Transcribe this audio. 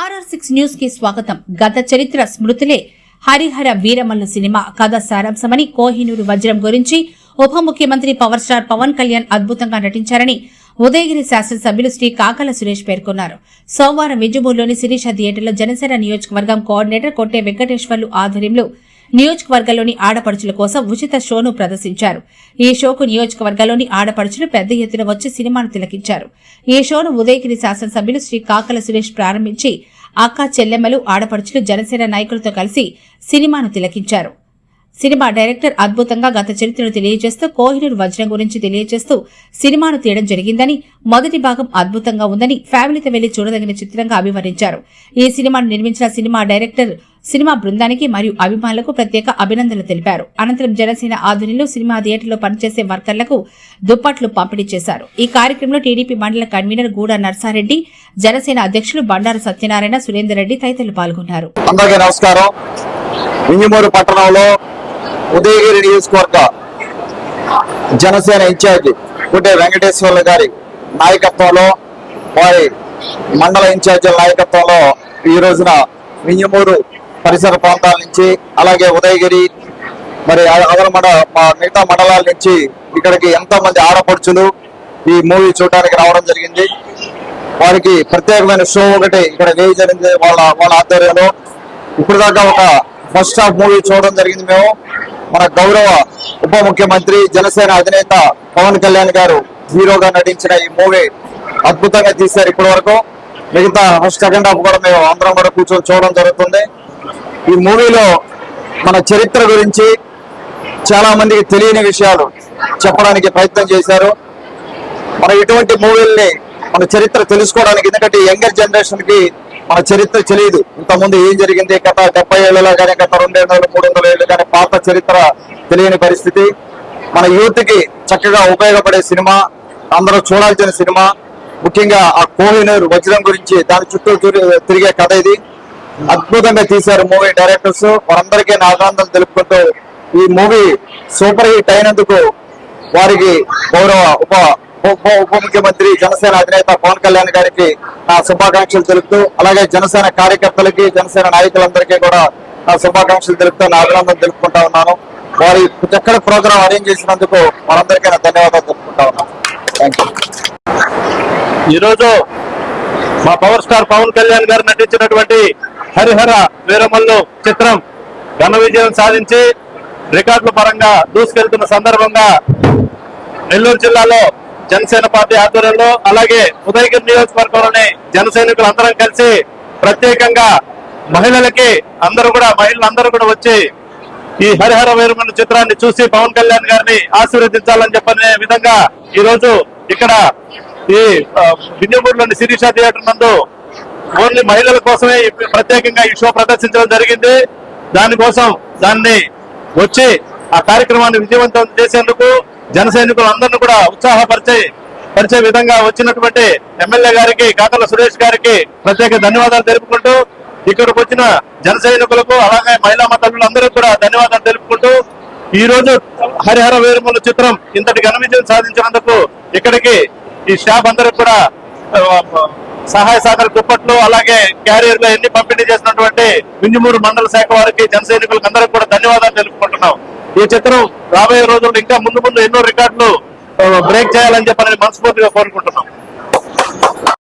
RR six న్యూస్కి స్వాగతం. గత చరిత్ర స్మృతులే హరిహర వీరమల్లు సినిమా కథ సారాంశమని కోహినూరు వజ్రం గురించి ఉప ముఖ్యమంత్రి పవర్ స్టార్ పవన్ కళ్యాణ్ అద్భుతంగా నటించారని ఉదయగిరి శాసనసభ్యులు శ్రీ కాకల సురేష్ పేర్కొన్నారు. సోమవారం విజయమూరులోని శిరీష థియేటర్లో జనసేన నియోజకవర్గం కోఆర్డినేటర్ కొట్టే వెంకటేశ్వర్లు ఆధ్వర్యంలో నియోజకవర్గంలోని ఆడపడుచుల కోసం ఉచిత షోను ప్రదర్శించారు. ఈ షోకు నియోజకవర్గంలోని ఆడపడుచులు పెద్ద ఎత్తున వచ్చి సినిమాను తిలకించారు. ఈ షోను ఉదయగిరి శాసనసభ్యులు శ్రీ కాకల సురేష్ ప్రారంభించి అక్క చెల్లెమ్మలు ఆడపడుచులు జనసేన నాయకులతో కలిసి సినిమాను తిలకించారు. సినిమా డైరెక్టర్ అద్భుతంగా గత చరిత్రను తెలియజేస్తూ కోహినూర్ వజ్రం గురించి తెలియజేస్తూ సినిమాను తీయడం జరిగిందని మొదటి భాగం అద్భుతంగా ఉందని ఫ్యామిలీతో వెళ్ళి చూడదగిన చిత్రంగా అభివర్ణించారు. ఈ సినిమాను నిర్మించిన సినిమా డైరెక్టర్ సినిమా బృందానికి మరియు అభిమానులకు ప్రత్యేక అభినందనలు తెలిపారు. అనంతరం జనసేన ఆధ్వర్యంలో సినిమా థియేటర్లో పనిచేసే వర్కర్లకు దుప్పట్లు పంపిణీ చేశారు. ఈ కార్యక్రమంలో టీడీపీ మండల కన్వీనర్ గూడ నర్సారెడ్డి జనసేన అధ్యక్షులు బండారు సత్యనారాయణ సురేందర్ రెడ్డి తదితరులు పాల్గొన్నారు. అందరికీ నమస్కారం. పట్టణంలో ఉదయగిరి నియోజకవర్గ జనసేన ఇన్ఛార్జి కుటే వెంకటేశ్వర్లు గారి నాయకత్వంలో వారి మండల ఇన్ఛార్జీల నాయకత్వంలో ఈ రోజున మింజమూరు పరిసర ప్రాంతాల నుంచి అలాగే ఉదయగిరి మరి అదన మండ మా మిగతా మండలాల నుంచి ఇక్కడికి ఎంతో మంది ఆడపడుచులు ఈ మూవీ చూడడానికి రావడం జరిగింది. వారికి ప్రత్యేకమైన షో ఒకటి ఇక్కడ వేయ జరిగింది వాళ్ళ వాళ్ళ ఆధ్వర్యంలో. ఇప్పుడు దాకా ఒక ఫస్ట్ హాఫ్ మూవీ చూడడం జరిగింది మేము. మన గౌరవ ఉప ముఖ్యమంత్రి జనసేన అధినేత పవన్ కళ్యాణ్ గారు హీరోగా నటించిన ఈ మూవీ అద్భుతంగా తీశారు ఇప్పటి వరకు మిగతా ఫస్ట్ సెకండ్ హాఫ్ కూడా మేము అందరం కూడా కూర్చొని చూడడం జరుగుతుంది. ఈ మూవీలో మన చరిత్ర గురించి చాలా మందికి తెలియని విషయాలు చెప్పడానికి ప్రయత్నం చేశారు. మన ఇటువంటి మూవీల్ని మన చరిత్ర తెలుసుకోవడానికి ఎందుకంటే యంగర్ జనరేషన్కి మన చరిత్ర తెలియదు. ఇంతకుముందు ఏం జరిగింది? గత డెబ్బై ఏళ్ళలో కానీ గత రెండేళ్ళు మూడు వందల ఏళ్ళు కానీ పాత చరిత్ర తెలియని పరిస్థితి. మన యూత్కి చక్కగా ఉపయోగపడే సినిమా అందరూ చూడాల్సిన సినిమా. ముఖ్యంగా ఆ కోహినూర్ వజ్రం గురించి దాని చుట్టూ తిరిగే కథ ఇది. అద్భుతంగా తీశారు మూవీ డైరెక్టర్స్. వారందరికీ నా తెలుపుకుంటూ ఈ మూవీ సూపర్ హిట్ అయినందుకు వారికి గౌరవ ఉప ఉప ఉప ముఖ్యమంత్రి జనసేన అధినేత పవన్ కళ్యాణ్ గారికి నా శుభాకాంక్షలు తెలుపుతూ అలాగే జనసేన కార్యకర్తలకి జనసేన నాయకులందరికీ కూడా నా శుభాకాంక్షలు తెలుపుతూ నా అభినందన తెలుపుకుంటా ఉన్నాను. వారి చక్కటి ప్రోగ్రాం అరేంజ్ చేసినందుకు మనందరికీ నా ధన్యవాదాలు తెలుపుకుంటా ఉన్నాను. థ్యాంక్ ఈరోజు మా పవర్ స్టార్ పవన్ కళ్యాణ్ గారు నటించినటువంటి హరిహర వీరమల్లు చిత్రం ఘన విజయం సాధించి రికార్డుల పరంగా దూసుకెళ్తున్న సందర్భంగా నెల్లూరు జిల్లాలో జనసేన పార్టీ ఆధ్వర్యంలో అలాగే ఉదయగిరి నియోజకవర్గంలోని జన సైనికులు అందరం కలిసి ప్రత్యేకంగా మహిళలకి అందరూ కూడా మహిళలందరూ కూడా వచ్చి ఈ హరిహర వీరమల్లు చిత్రాన్ని చూసి పవన్ కళ్యాణ్ గారిని ఆశీర్వదించాలని చెప్పనే విధంగా ఈ రోజు ఇక్కడ ఈ ఆ, శిరీష థియేటర్ నందు ఓన్లీ మహిళల కోసమే ప్రత్యేకంగా ఈ షో ప్రదర్శించడం జరిగింది. దానికోసం దాన్ని వచ్చి ఆ కార్యక్రమాన్ని విజయవంతం చేసేందుకు జన సైనికులందరినీ కూడా ఉత్సాహపరిచే పరిచే విధంగా వచ్చినటువంటి ఎమ్మెల్యే గారికి కాకల సురేష్ గారికి ప్రత్యేక ధన్యవాదాలు తెలుపుకుంటూ ఇక్కడికి వచ్చిన జన సైనికులకు అలాగే మహిళా మతలందరికీ కూడా ధన్యవాదాలు తెలుపుకుంటూ ఈ రోజు హరిహర వీరముల చిత్రం ఇంతటి ఘన విజయం సాధించినందుకు ఇక్కడికి ఈ స్టాఫ్ అందరికి కూడా సహాయ సహకార దుప్పట్లు అలాగే క్యారియర్లు ఎన్ని పంపిణీ చేసినటువంటి వింజమూరు మండల శాఖ వారికి జన సైనికులకు అందరికి కూడా ధన్యవాదాలు తెలుపుకుంటున్నాం. ఈ చిత్రం రాబోయే రోజుల్లో ఇంకా ముందు ముందు ఎన్నో రికార్డులు బ్రేక్ చేయాలని చెప్పని మనస్ఫూర్తిగా కోరుకుంటున్నాం